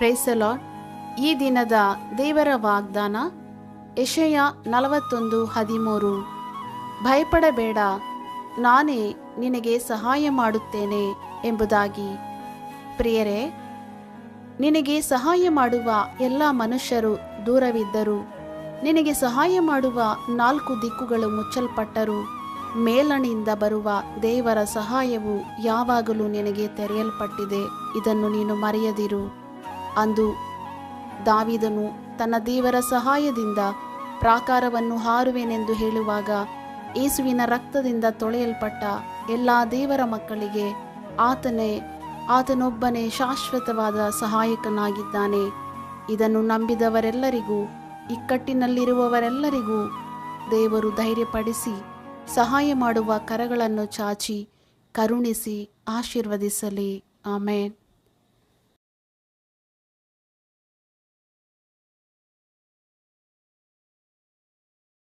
ಪ್ರೇಸಲಾಡ್ ಈ ದಿನದ ದೇವರ ವಾಗ್ದಾನ ಯಶಯ ನಲವತ್ತೊಂದು ಹದಿಮೂರು. ಭಯಪಡಬೇಡ, ನಾನೇ ನಿನಗೆ ಸಹಾಯ ಮಾಡುತ್ತೇನೆ ಎಂಬುದಾಗಿ. ಪ್ರಿಯರೇ, ನಿನಗೆ ಸಹಾಯ ಮಾಡುವ ಎಲ್ಲ ಮನುಷ್ಯರು ದೂರವಿದ್ದರು. ನಿನಗೆ ಸಹಾಯ ಮಾಡುವ ನಾಲ್ಕು ದಿಕ್ಕುಗಳು ಮುಚ್ಚಲ್ಪಟ್ಟರು. ಮೇಲಣಿಯಿಂದ ಬರುವ ದೇವರ ಸಹಾಯವು ಯಾವಾಗಲೂ ನಿನಗೆ ತೆರೆಯಲ್ಪಟ್ಟಿದೆ. ಇದನ್ನು ನೀನು ಮರೆಯದಿರು. ಅಂದು ದಾವಿದನು ತನ್ನ ದೇವರ ಸಹಾಯದಿಂದ ಪ್ರಾಕಾರವನ್ನು ಹಾರುವೆನೆಂದು ಹೇಳುವಾಗ ಯೇಸುವಿನ ರಕ್ತದಿಂದ ತೊಳೆಯಲ್ಪಟ್ಟ ಎಲ್ಲ ದೇವರ ಮಕ್ಕಳಿಗೆ ಆತನೇ, ಆತನೊಬ್ಬನೇ ಶಾಶ್ವತವಾದ ಸಹಾಯಕನಾಗಿದ್ದಾನೆ. ಇದನ್ನು ನಂಬಿದವರೆಲ್ಲರಿಗೂ, ಇಕ್ಕಟ್ಟಿನಲ್ಲಿರುವವರೆಲ್ಲರಿಗೂ ದೇವರು ಧೈರ್ಯಪಡಿಸಿ, ಸಹಾಯ ಮಾಡುವ ಕರಗಳನ್ನು ಚಾಚಿ, ಕರುಣಿಸಿ, ಆಶೀರ್ವದಿಸಲಿ. ಆಮೇನ್.